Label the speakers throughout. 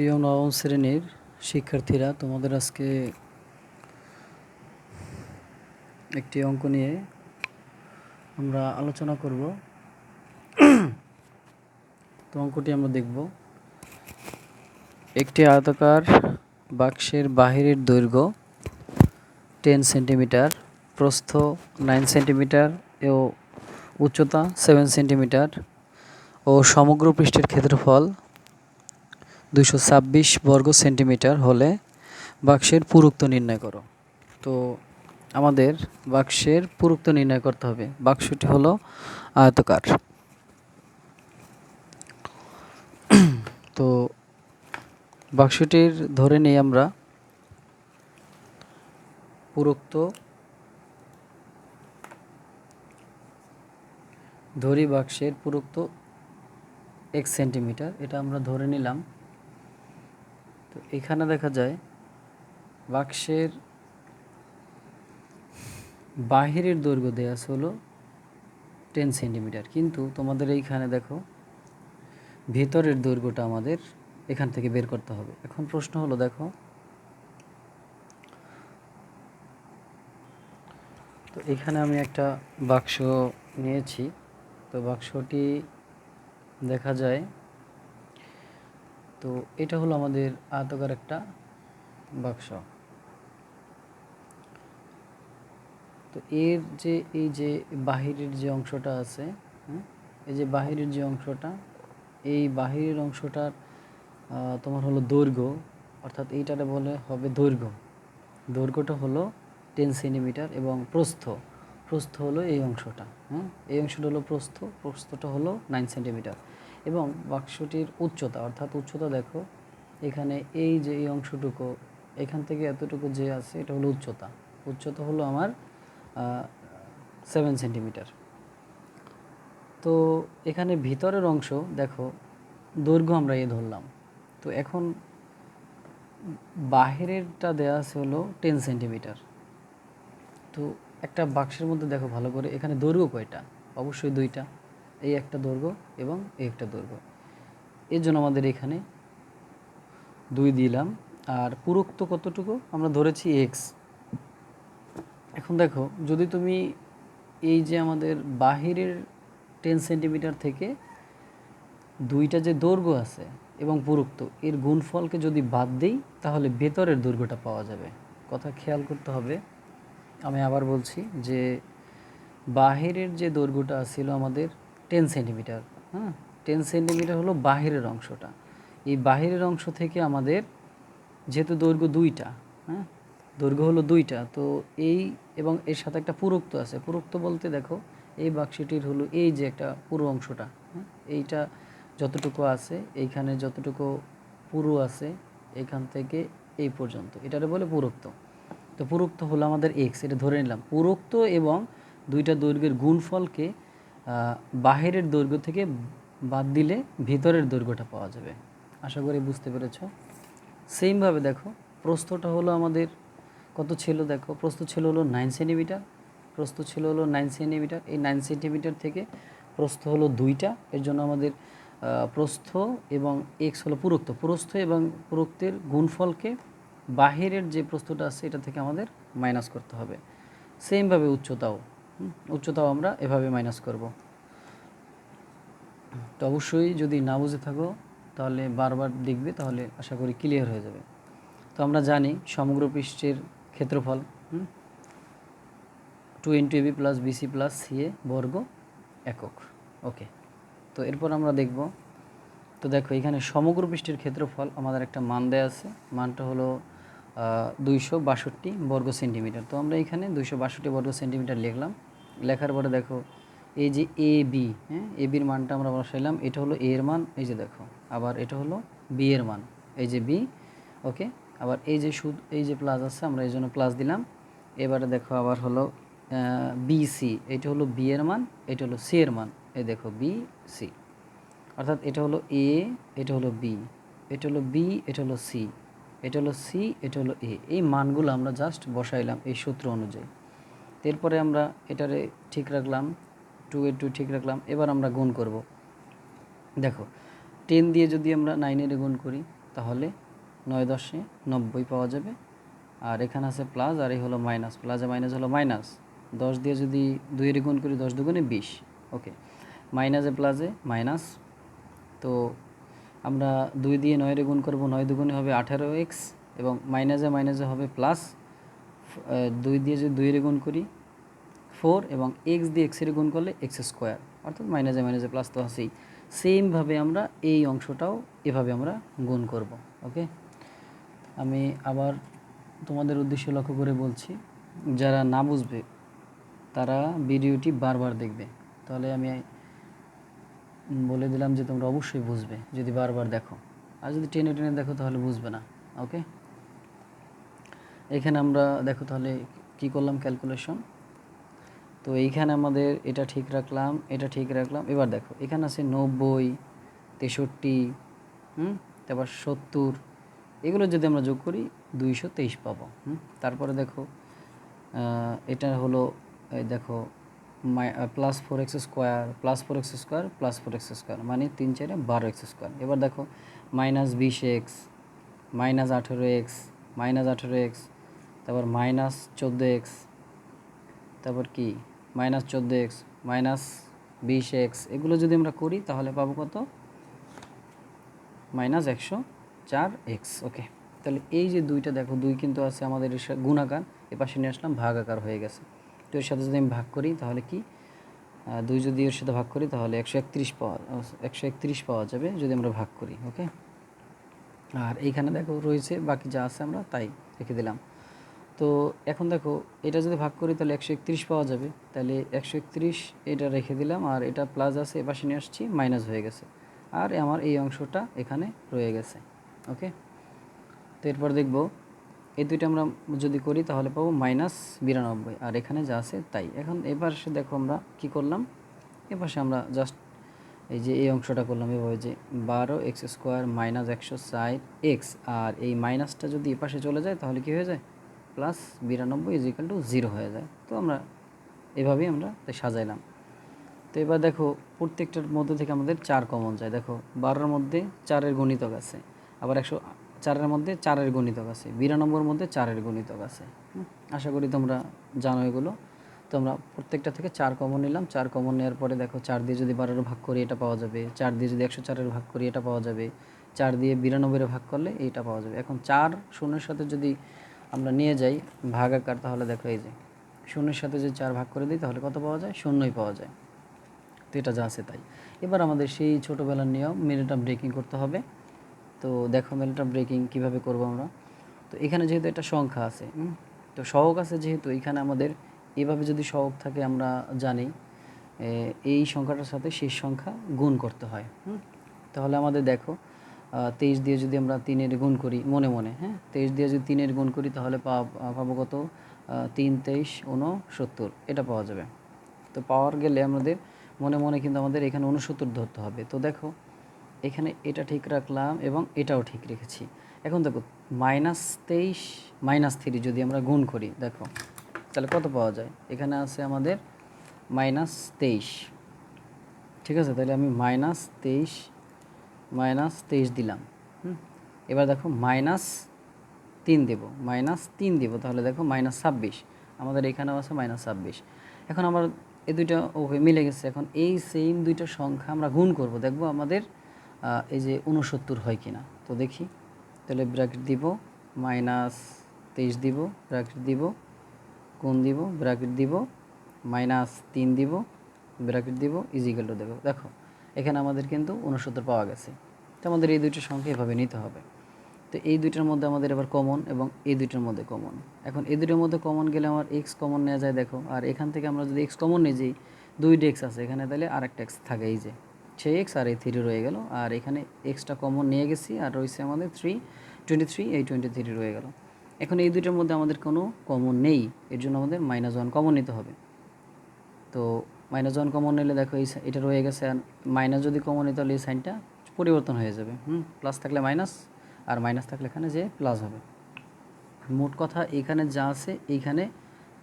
Speaker 1: প্রিয় নবম শ্রেণির শিক্ষার্থীরা, তোমাদের আজকে একটি অঙ্ক নিয়ে আমরা আলোচনা করব। তো অঙ্কটি আমরা দেখব। একটি আয়তাকার বাক্সের বাহিরের দৈর্ঘ্য টেন সেন্টিমিটার, প্রস্থ নাইন সেন্টিমিটার ও উচ্চতা সেভেন সেন্টিমিটার ও সমগ্র পৃষ্ঠের ক্ষেত্রফল দুশো ছাব্বিশ বর্গ সেন্টিমিটার হলে বাক্সের পুরুক্ত নির্ণয় করো। তো আমাদের বাক্সের পুরুক্ত নির্ণয় করতে হবে। বাক্সটি হলো আয়তকার। তো বাক্সটির ধরে নিই আমরা পুরুক্ত ধরি বাক্সের পুরুক্ত এক সেন্টিমিটার। এটা আমরা ধরে নিলাম। এখানে দেখা যায়, বাক্সের বাহিরের দৈর্ঘ্য দেওয়া আছে হলো টেন সেন্টিমিটার কিন্তু তোমাদের এইখানে দেখো, ভেতরের দৈর্ঘ্যটা আমাদের এখান থেকে বের করতে হবে। এখন প্রশ্ন হলো, দেখো, তো এখানে আমি একটা বাক্স নিয়েছি। তো বাক্সটি দেখা যায় তো এটা হলো আমাদের আয়তকার একটা বাক্স। তো এর যে, এই যে বাহিরের যে অংশটা আছে এই যে বাহিরের যে অংশটা, এই বাহিরের অংশটার তোমার হলো দৈর্ঘ্য, অর্থাৎ এইটারে বলে হবে দৈর্ঘ্য। দৈর্ঘ্যটা হলো টেন সেন্টিমিটার এবং প্রস্থ। প্রস্থ হলো এই অংশটা হ্যাঁ এই অংশটা হলো প্রস্থ, প্রস্থটা হলো নাইন সেন্টিমিটার এবং বাক্সটির উচ্চতা, অর্থাৎ উচ্চতা দেখো, এখানে এই যে এই অংশটুকু, এখান থেকে এতটুকু যে আছে, এটা হলো উচ্চতা। উচ্চতা হলো আমার সেভেন সেন্টিমিটার তো এখানে ভিতরের অংশ, দেখো, দৈর্ঘ্য আমরা এ ধরলাম। তো এখন বাহিরেরটা দেওয়া আছে হলো টেন সেন্টিমিটার তো একটা বাক্সের মধ্যে দেখো ভালো করে, এখানে দৈর্ঘ্য কয়টা? অবশ্যই দুইটা। এই একটা দৈর্ঘ্য এবং এই একটা দৈর্ঘ্য। এর জন্য আমাদের এখানে দুই দিলাম। আর পুরোক্ত কতটুকু? আমরা ধরেছি এক্স এখন দেখো, যদি তুমি এই যে আমাদের বাহিরের টেন সেন্টিমিটার থেকে দুইটা যে দৈর্ঘ্য আছে এবং পুরুক্ত, এর গুণফলকে যদি বাদ দিই, তাহলে ভেতরের দৈর্ঘ্যটা পাওয়া যাবে। কথা খেয়াল করতে হবে। আমি আবার বলছি যে বাহিরের যে দৈর্ঘ্যটা ছিল আমাদের টেন সেন্টিমিটার হ্যাঁ টেন সেন্টিমিটার হলো বাহিরের অংশটা। এই বাহিরের অংশ থেকে আমাদের যেহেতু দৈর্ঘ্য দুইটা হ্যাঁ দৈর্ঘ্য হলো দুইটা, তো এই এবং এর সাথে একটা পুরুক্ত আছে। পুরুক্ত বলতে দেখো, এই বাক্সটির হলো এই যে একটা পুরো অংশটা হ্যাঁ এইটা যতটুকু আছে, এইখানে যতটুকু পুরু আছে, এখান থেকে এই পর্যন্ত। এটারে বলে পুরুক্ত। তো পুরুক্ত হলো আমাদের এক্স এটা ধরে নিলাম। পুরুক্ত এবং দুইটা দৈর্ঘ্যের গুণফলকে বাহিরের দৈর্ঘ্য থেকে বাদ দিলে ভিতরের দৈর্ঘ্যটা পাওয়া যাবে। আশা করি বুঝতে পেরেছ। সেমভাবে দেখো, প্রস্থটা হলো আমাদের কত ছিল দেখো, প্রস্থ ছিল হলো নাইন সেন্টিমিটার প্রস্থ ছিল হলো নাইন সেন্টিমিটার এই নাইন সেন্টিমিটার থেকে প্রস্থ হলো দুইটা, এর জন্য আমাদের প্রস্থ এবং এক্স হলো পুরুক্ত। প্রস্থ এবং পুরুক্তের গুণফলকে বাহিরের যে প্রস্থটা আছে, এটা থেকে আমাদের মাইনাস করতে হবে। সেমভাবে উচ্চতাও। উচ্চতাও আমরা এভাবে মাইনাস করব। তো অবশ্যই যদি না বুঝে থাকো, তাহলে বারবার দেখবে, তাহলে আশা করি ক্লিয়ার হয়ে যাবে। তো আমরা জানি সমগ্র পৃষ্ঠের ক্ষেত্রফল two into AB plus BC plus CA বর্গ একক। ওকে তো এরপর আমরা দেখব, তো দেখো এখানে সমগ্র পৃষ্ঠের ক্ষেত্রফল আমাদের একটা মান দেয়া আছে। মানটা হলো দুইশো বাষট্টি বর্গ সেন্টিমিটার তো আমরা এখানে দুইশো বাষট্টি বর্গ সেন্টিমিটার লিখলাম। লেখার পরে দেখো এই যে এ বি হ্যাঁ এ বির মানটা আমরা বসাইলাম এটা হলো এর মান এই যে দেখো আবার এটা হলো বি এর মান এই যে বি ওকে আবার এই যে সুদ এই যে প্লাস আছে আমরা এই জন্য প্লাস দিলাম এবারে দেখো আবার হলো বিসি এটা হলো বি এর মান এটা হলো সি এর মান এই দেখো বি সি অর্থাৎ এটা হলো এ এটা হলো বি এটা হলো বি এটা হলো সি এটা হলো সি এটা হলো এ এই মানগুলো আমরা জাস্ট বসাইলাম এই সূত্র অনুযায়ী এরপরে আমরা এটারে ঠিক রাখলাম টু এ টু ঠিক রাখলাম, এবার আমরা গুণ করব। দেখো টেন দিয়ে যদি আমরা নাইনের গুণ করি, তাহলে নয় দশে নব্বই পাওয়া যাবে। আর এখানে আছে প্লাস আর এই হলো মাইনাস প্লাসে মাইনাস হলো মাইনাস দশ দিয়ে যদি দুইয়ের গুণ করি, দশ দুগুণে বিশ। ওকে মাইনাসে প্লাসে মাইনাস তো আমরা দুই দিয়ে নয়ের গুণ করব, নয় দুগুণে হবে আঠারো এক্স এবং মাইনাসে মাইনাসে হবে প্লাস দুই দিয়ে যদি দুইয়ের গুণ করি ফোর এবং এক্স দিয়ে এক্সের গুণ করলে এক্স স্কোয়ার। অর্থাৎ মাইনাসে মাইনাসে প্লাস তো আছেই। সেমভাবে আমরা এই অংশটাও এভাবে আমরা গুণ করব ওকে আমি আবার তোমাদের উদ্দেশ্য লক্ষ্য করে বলছি, যারা না বুঝবে, তারা ভিডিওটি বারবার দেখবে। তাহলে আমি বলে দিলাম যে তোমরা অবশ্যই বুঝবে, যদি বারবার দেখো। আর যদি টেনে টেনে দেখো, তাহলে বুঝবে না ওকে এখানে আমরা দেখো তাহলে কি করলাম ক্যালকুলেশন তো এইখানে আমাদের এটা ঠিক রাখলাম, এটা ঠিক রাখলাম। এবার দেখো, এখানে আছে নব্বই, তেষট্টি, হুম? তারপর সত্তর, এগুলো যদি আমরা যোগ করি, দুইশো তেইশ পাবো, হুম? তারপরে দেখো এটা হলো দেখো plus four x square plus four x square plus four x square মানে তিন চারে বারো এক্স স্কোয়ার এবার দেখো মাইনাস বিশ এক্স মাইনাস আঠেরো এক্স মাইনাস আঠেরো এক্স তারপর মাইনাস চোদ্দ এক্স তারপর কি? মাইনাস চোদ্দ এক্স, মাইনাস বিশ এক্স, এগুলো যদি আমরা করি তাহলে পাবো কত? মাইনাস একশো চার এক্স, ওকে। তাহলে এই যে দুইটা দেখো, দুই কিন্তু আছে আমাদের গুণাকার, এ পাশে নিয়ে আসলাম, ভাগাকার হয়ে গেছে। তো এর সাথে যদি আমি ভাগ করি তাহলে কি? দুই যদি এর সাথে ভাগ করি তাহলে একশো একত্রিশ পাওয়া, একশো একত্রিশ পাওয়া যাবে যদি আমরা ভাগ করি, ওকে? আর এইখানে দেখো রয়েছে, বাকি যা আছে আমরা তাই রেখে দিলাম। তো এখন দেখো, এটা যদি ভাগ করি তাহলে একশো একত্রিশ পাওয়া যাবে। তাহলে একশো একত্রিশ এটা রেখে দিলাম আর এটা প্লাস আছে এপাশে নিয়ে আসছি মাইনাস হয়ে গেছে। আর আমার এই অংশটা এখানে রয়ে গেছে ওকে তো এরপর দেখব, এই দুইটা আমরা যদি করি তাহলে পাবো মাইনাস বিরানব্বই, আর এখানে যা আছে তাই। এখন এবার সে দেখো আমরা কি করলাম? এপাশে আমরা জাস্ট এই যে এই অংশটা করলাম, এভাবে যে বারো এক্স স্কোয়ার মাইনাস একশো ষাট এক্স, আর এই মাইনাসটা যদি এপাশে চলে যায় তাহলে কি হয়ে যায়? প্লাস বিরানব্বই ইজ ইকাল টু জিরো হয়ে যায়। তো আমরা এভাবেই আমরা তাই সাজাইলাম। তো এবার দেখো, প্রত্যেকটার মধ্যে থেকে আমাদের চার কমন যায় দেখো, বারোর মধ্যে চারের গণিতক আছে, আবার একশো চারের মধ্যে চারের গণিতক আছে, বিরানব্বইয়ের মধ্যে চারের গণিতক আছে। আশা করি তোমরা জানো এগুলো। তো আমরা প্রত্যেকটা থেকে চার কমন নিলাম। চার কমন নেওয়ার পরে দেখো, চার দিয়ে যদি বারোর ভাগ করি, এটা পাওয়া যাবে। চার দিয়ে যদি একশো চারের ভাগ করি, এটা পাওয়া যাবে। চার দিয়ে বিরানব্বইয়ের ভাগ করলে, এইটা পাওয়া যাবে। এখন চার শূন্যের সাথে যদি আমরা নিয়ে যাই ভাগ আকার তাহলে দেখো এই যে শূন্যের সাথে যদি চার ভাগ করে দিই তাহলে কত পাওয়া যায়? শূন্যই পাওয়া যায়। তো এটা যা আছে তাই। এবার আমাদের সেই ছোটোবেলার নিয়ম মেরিটা ব্রেকিং করতে হবে। তো দেখো মেরিটা ব্রেকিং কীভাবে করব আমরা? তো এখানে যেহেতু একটা সংখ্যা আছে তো সহগ আছে যেহেতু, এখানে আমাদের এভাবে যদি সহগ থাকে আমরা জানি এই সংখ্যাটার সাথে শেষ সংখ্যা গুণ করতে হয় তাহলে আমাদের দেখো তেইশ দিয়ে যদি আমরা তিনের গুণ করি, মনে মনে হ্যাঁ? তেইশ দিয়ে যদি তিনের গুণ করি, তাহলে পাবো কত? তিন তেইশ উনসত্তর এটা পাওয়া যাবে। তো পাওয়ার গেলে আমাদের মনে মনে কিন্তু আমাদের এখানে উনসত্তর ধরতে হবে। তো দেখো, এখানে এটা ঠিক রাখলাম এবং এটাও ঠিক রেখেছি। এখন দেখো, মাইনাস তেইশ, মাইনাস থ্রি যদি আমরা গুণ করি, দেখো, তাহলে কত পাওয়া যায়? এখানে আছে আমাদের মাইনাস তেইশ। ঠিক আছে? তাহলে আমি মাইনাস তেইশ মাইনাস তেইশ দিলাম, হুম? এবার দেখো মাইনাস তিন দেব, মাইনাস তিন দেব, তাহলে দেখো মাইনাস ছাব্বিশ, আমাদের এখানেও আছে মাইনাস ছাব্বিশ। এখন আমার এই দুইটা ওকে মিলে গেছে, এখন এই সেম দুইটা সংখ্যা আমরা গুণ করব, দেখব আমাদের এই যে উনসত্তর হয় কিনা। তো দেখি, তাহলে ব্র্যাকেট দিব, মাইনাস তেইশ দিব ব্র্যাকেট দিব, গুণ দিব ব্র্যাকেট দিব, মাইনাস তিন দিব ব্র্যাকেট দিব ইজিক্যাল দেবো। দেখো এখানে আমাদের কিন্তু উনসত্তর পাওয়া গেছে। তো আমাদের এই দুইটা সংখ্যা এভাবে নিতে হবে। তো এই দুইটার মধ্যে আমাদের এবার কমন এবং এই দুইটার মধ্যে কমন এখন এই দুইটার মধ্যে কমন গেলে আমার এক্স কমন নেওয়া যায়, দেখো। আর এখান থেকে আমরা যদি এক্স কমন নিয়ে যাই দুইটা এক্স আছে, এখানে তাহলে আর একটা এক্স থাকে, এই যে। সেই এক্স আর এই থ্রি রয়ে গেল। আর এখানে এক্সটা কমন নিয়ে গেছি, আর রয়েছে আমাদের থ্রি টোয়েন্টি থ্রি এই টোয়েন্টি থ্রি রয়ে গেল। এখন এই দুইটার মধ্যে আমাদের কোনো কমন নেই, এর জন্য আমাদের মাইনাস ওয়ান কমন নিতে হবে। তো মাইনাস ওয়ান কমন নিলে দেখো এই এটা রয়ে গেছে, আর মাইনাস যদি কমন নিই তাহলে এই সাইনটা পরিবর্তন হয়ে যাবে, হুম? প্লাস থাকলে মাইনাস আর মাইনাস থাকলে এখানে যে প্লাস হবে। মোট কথা এখানে যা আছে এইখানে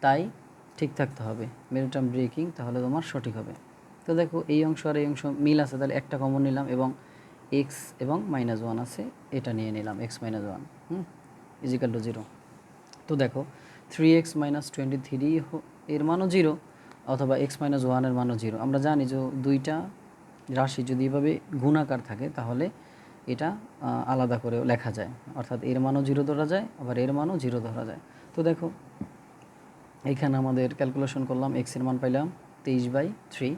Speaker 1: তাই ঠিক থাকতে হবে। মেরুটার্ম ব্রেকিং তাহলে তোমার সঠিক হবে। তো দেখো এই অংশ আর এই অংশ মিল আছে, তাহলে একটা কমন নিলাম এবং এক্স এবং মাইনাস ওয়ান আছে, এটা নিয়ে নিলাম এক্স মাইনাস ওয়ান হুম? ইজিক্যাল টু জিরো তো দেখো three x minus twenty three এর মানও জিরো অথবা এক্স মাইনাস ওয়ানের মানও জিরো আমরা জানি যে দুইটা রাশি যদি এভাবে গুণাকার থাকে, তাহলে এটা আলাদা করে লেখা যায়। অর্থাৎ এর মানও জিরো ধরা যায়, আবার এর মানও জিরো ধরা যায়। তো দেখো, এখানে আমাদের ক্যালকুলেশন করলাম এক্সের মান পাইলাম তেইশ বাই থ্রি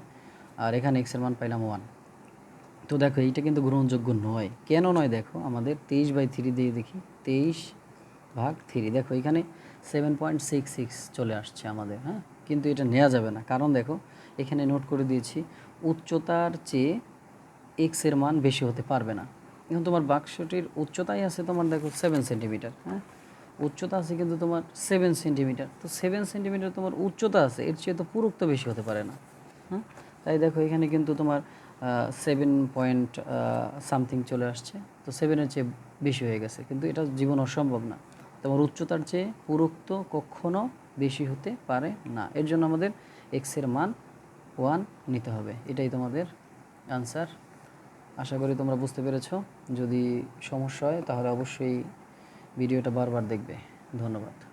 Speaker 1: আর এখানে এক্সের মান পাইলাম ওয়ান তো দেখো, এইটা কিন্তু গ্রহণযোগ্য নয়। কেন নয় দেখো, আমাদের তেইশ বাই থ্রি দিয়ে দেখি, তেইশ ভাগ থ্রি দেখো, এখানে সেভেন পয়েন্ট সিক্স সিক্স চলে আসছে আমাদের হ্যাঁ? কিন্তু এটা নেওয়া যাবে না। কারণ দেখো, এখানে নোট করে দিয়েছি, উচ্চতার চেয়ে এক্সের মান বেশি হতে পারবে না। এখন তোমার বাক্সটির উচ্চতাই আছে তোমার দেখো সেভেন সেন্টিমিটার হ্যাঁ? উচ্চতা আছে কিন্তু তোমার সেভেন সেন্টিমিটার তো সেভেন সেন্টিমিটার তোমার উচ্চতা আছে, এর চেয়ে তো পুরুক্ত বেশি হতে পারে না হ্যাঁ? তাই দেখো এখানে কিন্তু তোমার সেভেন পয়েন্ট সামথিং চলে আসছে। তো সেভেনের চেয়ে বেশি হয়ে গেছে, কিন্তু এটা জীবন অসম্ভব না। তোমার উচ্চতার চেয়ে পুরুক্ত কখনো বেশি হতে পারে না। এর জন্য আমাদের এক্সের মান ওয়ান নিতে হবে। এটাই তোমাদের আনসার আশা করি তোমরা বুঝতে পেরেছ। যদি সমস্যা হয়, তাহলে অবশ্যই ভিডিওটা বারবার দেখবে। ধন্যবাদ।